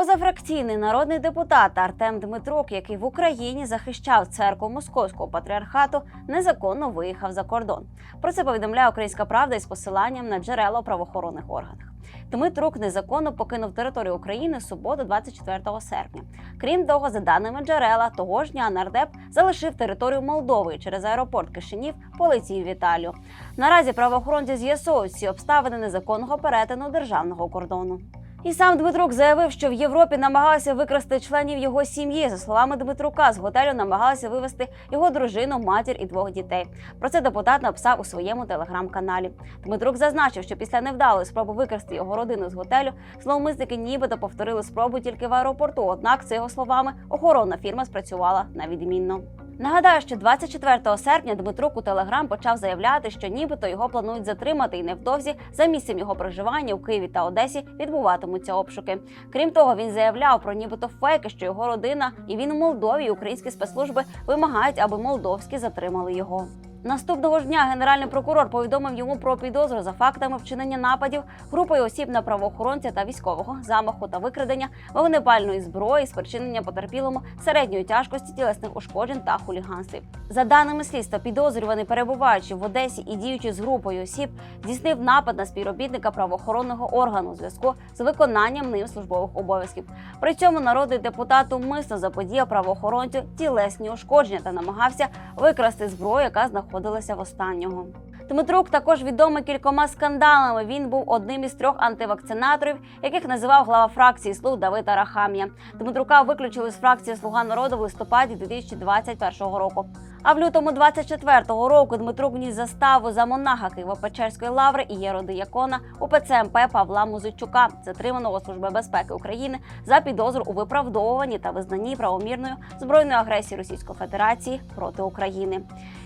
Позафракційний народний депутат Артем Дмитрук, який в Україні захищав церкву московського патріархату, незаконно виїхав за кордон. Про це повідомляє Українська Правда із посиланням на джерела у правоохоронних органах. Дмитрук незаконно покинув територію України в суботу, 24 серпня. Крім того, за даними джерела, того ж дня нардеп залишив територію Молдови через аеропорт Кишинів полетів в Італію. Наразі правоохоронці з'ясовують всі обставини незаконного перетину державного кордону. І сам Дмитрук заявив, що в Європі намагалися викрасти членів його сім'ї. За словами Дмитрука, з готелю намагалися вивезти його дружину, матір і двох дітей. Про це депутат написав у своєму телеграм-каналі. Дмитрук зазначив, що після невдалої спроби викрасти його родину з готелю, зловмисники нібито повторили спробу тільки в аеропорту. Однак, за його словами, охоронна фірма спрацювала на відмінно. Нагадаю, що 24 серпня Дмитрук у Телеграм почав заявляти, що нібито його планують затримати, і невдовзі за місцем його проживання у Києві та Одесі відбуватимуться обшуки. Крім того, він заявляв про нібито фейки, що його родина і він у Молдові, і українські спецслужби вимагають, аби молдовські затримали його. Наступного ж дня генеральний прокурор повідомив йому про підозру за фактами вчинення нападів групою осіб на правоохоронця та військового замаху та викрадення вогнепальної зброї, спричинення потерпілому середньої тяжкості тілесних ушкоджень та хуліганствів. За даними слідства, підозрюваний, перебуваючи в Одесі і діючи з групою осіб, здійснив напад на співробітника правоохоронного органу у зв'язку з виконанням ним службових обов'язків. При цьому народний депутат умисно заподіяв правоохоронцю тілесні ушкодження та намагався викрасти зброю, яка знаходилася в останнього. Дмитрук також відомий кількома скандалами. Він був одним із трьох антивакцинаторів, яких називав глава фракції слуг Давид Арахамія. Дмитрука виключили з фракції Слуга народу в листопаді 2021 року. А в лютому 24-го року Дмитрук вніс заставу за монаха Києво-Печерської лаври і єродиякона УПЦ МП Павла Музичука, затриманого Служби безпеки України за підозру у виправдовуванні та визнанні правомірною збройної агресії Російської Федерації проти України.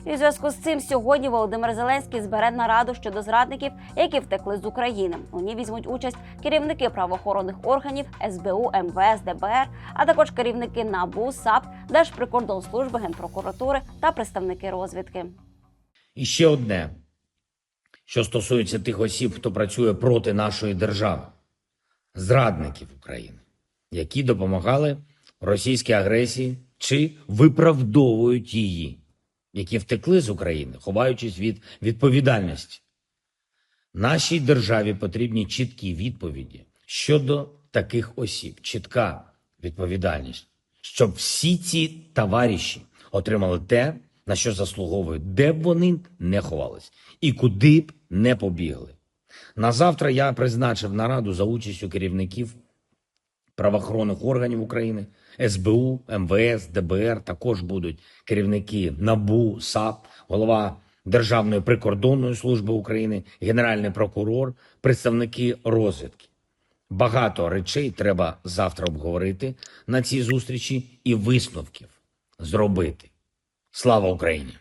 І у зв'язку з цим сьогодні Володимир Зеленський збере нараду щодо зрадників, які втекли з України. У ній візьмуть участь керівники правоохоронних органів СБУ, МВС, ДБР, а також керівники НАБУ, САП, Держприкордонслужби, Генпрокуратури та представники розвідки. І ще одне, що стосується тих осіб, хто працює проти нашої держави, зрадників України, які допомагали російській агресії чи виправдовують її, які втекли з України, ховаючись від відповідальності. Нашій державі потрібні чіткі відповіді щодо таких осіб, чітка відповідальність, щоб всі ці товариші отримали те, на що заслуговують, де б вони не ховались і куди б не побігли. На завтра я призначив нараду за участю керівників правоохоронних органів України, СБУ, МВС, ДБР. Також будуть керівники НАБУ, САП, голова Державної прикордонної служби України, генеральний прокурор, представники розвідки. Багато речей треба завтра обговорити на цій зустрічі і висновків зробити. Слава Україні!